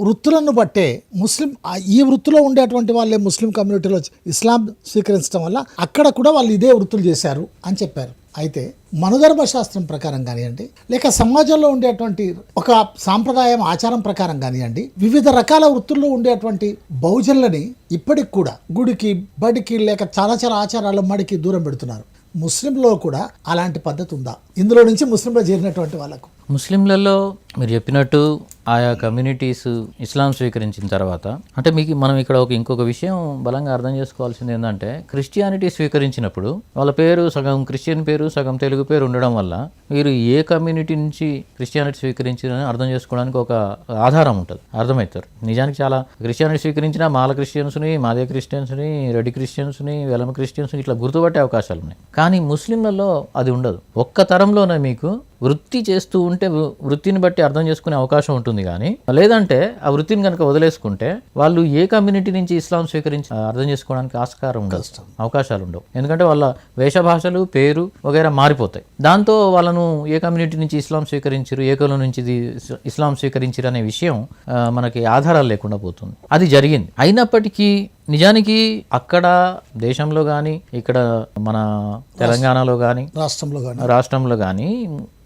వృత్తులను బట్టే ముస్లిం ఈ వృత్తిలో ఉండేటువంటి వాళ్ళే ముస్లిం కమ్యూనిటీలో ఇస్లాం స్వీకరించడం వల్ల అక్కడ కూడా వాళ్ళు ఇదే వృత్తులు చేశారు అని చెప్పారు. అయితే మనుధర్మ శాస్త్రం ప్రకారం కానివ్వండి లేక సమాజంలో ఉండేటువంటి ఒక సాంప్రదాయం ఆచారం ప్రకారం కానివ్వండి వివిధ రకాల వృత్తుల్లో ఉండేటువంటి బహుజనులని ఇప్పటికి కూడా గుడికి బడికి లేక చాలా చాలా ఆచారాలు మడికి దూరం పెడుతున్నారు. ముస్లింలో కూడా అలాంటి పద్ధతి ఉందా? ఇందులో నుంచి ముస్లింలో చేరినటువంటి వాళ్ళకు. ముస్లింలలో మీరు చెప్పినట్టు ఆయా కమ్యూనిటీస్ ఇస్లాం స్వీకరించిన తర్వాత అంటే మీకు మనం ఇక్కడ ఒక ఇంకొక విషయం బలంగా అర్థం చేసుకోవాల్సింది ఏంటంటే క్రిస్టియానిటీ స్వీకరించినప్పుడు వాళ్ళ పేరు సగం క్రిస్టియన్ పేరు సగం తెలుగు పేరు ఉండడం వల్ల మీరు ఏ కమ్యూనిటీ నుంచి క్రిస్టియానిటీ స్వీకరించిన అర్థం చేసుకోవడానికి ఒక ఆధారం ఉంటుంది. అర్థమవుతారు నిజానికి చాలా క్రిస్టియానిటీ స్వీకరించిన మాల క్రిస్టియన్స్ని మాదే క్రిస్టియన్స్ని రెడ్డి క్రిస్టియన్స్ని వెలమ క్రిస్టియన్స్ని ఇట్లా గుర్తుపట్టే అవకాశాలు ఉన్నాయి. కానీ ముస్లింలలో అది ఉండదు. ఒక్క తరంలోనే మీకు వృత్తి చేస్తూ ఉంటే వృ- వృత్తిని బట్టి అర్థం చేసుకునే అవకాశం ఉంటుంది కానీ లేదంటే ఆ వృత్తిని కనుక వదిలేసుకుంటే వాళ్ళు ఏ కమ్యూనిటీ నుంచి ఇస్లాం స్వీకరించి అర్థం చేసుకోవడానికి ఆస్కారం ఉండదు అవకాశాలు ఉండవు. ఎందుకంటే వాళ్ళ వేషభాషలు పేరు వగైరా మారిపోతాయి. దాంతో వాళ్ళను ఏ కమ్యూనిటీ నుంచి ఇస్లాం స్వీకరించారు ఏ కులం నుంచి ఇస్లాం స్వీకరించారు అనే విషయం మనకి ఆధారాలు లేకుండా పోతుంది. అది జరిగింది. అయినప్పటికీ నిజానికి అక్కడ దేశంలో కానీ ఇక్కడ మన తెలంగాణలో కానీ రాష్ట్రంలో కానీ రాష్ట్రంలో కానీ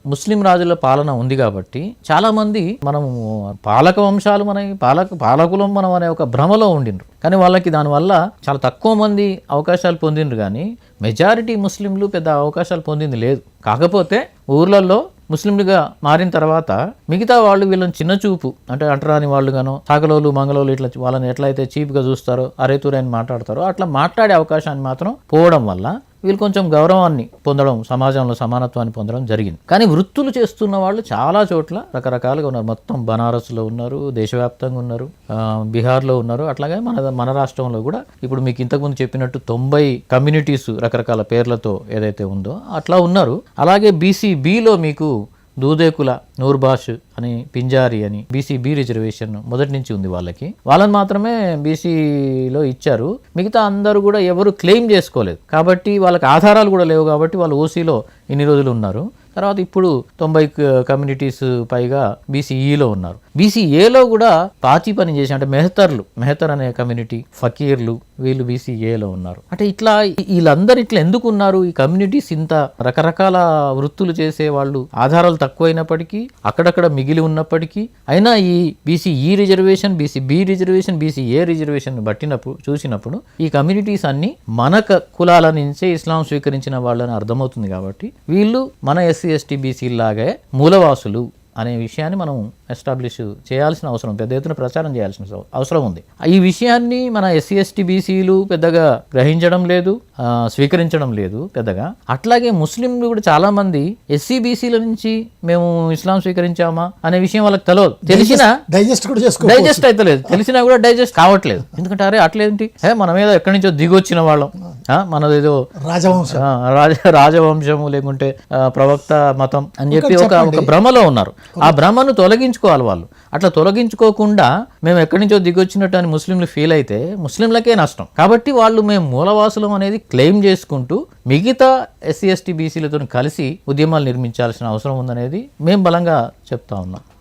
ముస్లిం రాజుల పాలన ఉంది కాబట్టి చాలామంది మనము పాలక వంశాలు మన పాలక పాలకులం మనం అనే ఒక భ్రమలో ఉండిండ్రు. కానీ వాళ్ళకి దానివల్ల చాలా తక్కువ మంది అవకాశాలు పొందిండ్రు కానీ మెజారిటీ ముస్లింలు పెద్ద అవకాశాలు పొందింది లేదు. కాకపోతే ఊర్లలో ముస్లింలుగా మారిన తర్వాత మిగతా వాళ్ళు వీళ్ళని చిన్న చూపు అంటే అంటరాని వాళ్ళు గాను సాగలోలు మంగళోలు ఇట్లా వాళ్ళని ఎట్లయితే చీప్గా చూస్తారో అరేతురే అని మాట్లాడతారో అట్లా మాట్లాడే అవకాశాన్ని మాత్రం పోవడం వల్ల వీళ్ళు కొంచెం గౌరవాన్ని పొందడం సమాజంలో సమానత్వాన్ని పొందడం జరిగింది. కానీ వృత్తులు చేస్తున్న వాళ్ళు చాలా చోట్ల రకరకాలుగా ఉన్నారు. మొత్తం బనారస్లో ఉన్నారు దేశవ్యాప్తంగా ఉన్నారు బీహార్లో ఉన్నారు. అట్లాగే మన మన రాష్ట్రంలో కూడా ఇప్పుడు మీకు ఇంతకుముందు చెప్పినట్టు తొంభై కమ్యూనిటీస్ రకరకాల పేర్లతో ఏదైతే ఉందో అట్లా ఉన్నారు. అలాగే బీసీబీలో మీకు దూదేకుల నూర్బాష్ అని పింజారి అని బీసీ బి రిజర్వేషన్ మొదటి నుంచి ఉంది వాళ్ళకి. వాళ్ళని మాత్రమే బీసీలో ఇచ్చారు. మిగతా అందరూ కూడా ఎవరు క్లెయిమ్ చేసుకోలేదు. కాబట్టి వాళ్ళకి ఆధారాలు కూడా లేవు కాబట్టి వాళ్ళు ఓసీలో ఇన్ని రోజులు ఉన్నారు. తర్వాత ఇప్పుడు తొంభై కమ్యూనిటీస్ పైగా బీసీఈలో ఉన్నారు. బీసీఏలో కూడా పాచి పని చేసి అంటే మెహతర్లు మెహతర్ అనే కమ్యూనిటీ ఫకీర్లు వీళ్ళు బీసీఏలో ఉన్నారు. అంటే ఇట్లా వీళ్ళందరూ ఇట్లా ఎందుకు ఉన్నారు? ఈ కమ్యూనిటీస్ ఇంత రకరకాల వృత్తులు చేసే వాళ్ళు ఆధారాలు తక్కువైనప్పటికీ అక్కడక్కడ మిగిలి ఉన్నప్పటికీ అయినా ఈ బీసీ ఈ reservation BC B reservation BC A reservation బట్టినప్పుడు చూసినప్పుడు ఈ కమ్యూనిటీస్ అన్ని మన కులాల నుంచే ఇస్లాం స్వీకరించిన వాళ్ళని అర్థమవుతుంది కాబట్టి వీళ్ళు మన ఎస్సీ ఎస్టీ బీసీ లాగే మూలవాసులు. అనే విషయాన్ని మనం ఎస్టాబ్లిష్ చేయాల్సిన అవసరం పెద్ద ఎత్తున ప్రచారం చేయాల్సిన అవ- అవసరం ఉంది. ఈ విషయాన్ని మన ఎస్సీ ఎస్టీ బీసీలు పెద్దగా గ్రహించడం లేదు స్వీకరించడం లేదు పెద్దగా. అట్లాగే ముస్లింలు కూడా చాలా మంది ఎస్సీ బీసీల నుంచి మేము ఇస్లాం స్వీకరించామా అనే విషయం వాళ్ళకి తెలియదు తెలిసినా డైజెస్ట్ కూడా చేసుకో డైజెస్ట్ అవుతలేదు తెలిసినా కూడా డైజెస్ట్ కావట్లేదు. ఎందుకంటే అరే అట్లేంటి? హే మనం ఏదో ఎక్కడి నుంచో దిగొచ్చిన వాళ్ళం. మనదేదో రాజవంశం. రాజ రాజవంశము లేకుంటే ప్రవక్త మతం అని చెప్పి ఒక ఒక భ్రమలో ఉన్నారు. ఆ భ్రమను తొలగించుకోవాలి వాళ్ళు. అట్లా తొలగించుకోకుండా మేము ఎక్కడి నుంచో దిగొచ్చినట్టు అని ముస్లింలు ఫీల్ అయితే ముస్లింలకే నష్టం. కాబట్టి వాళ్ళు మేము మూలవాసులం అనేది క్లెయిమ్ చేసుకుంటూ మిగతా ఎస్సీ ఎస్టీ బీసీలతో కలిసి ఉద్యమాలు నిర్మించాల్సిన అవసరం ఉందనేది మేము బలంగా చెప్తా ఉన్నాం.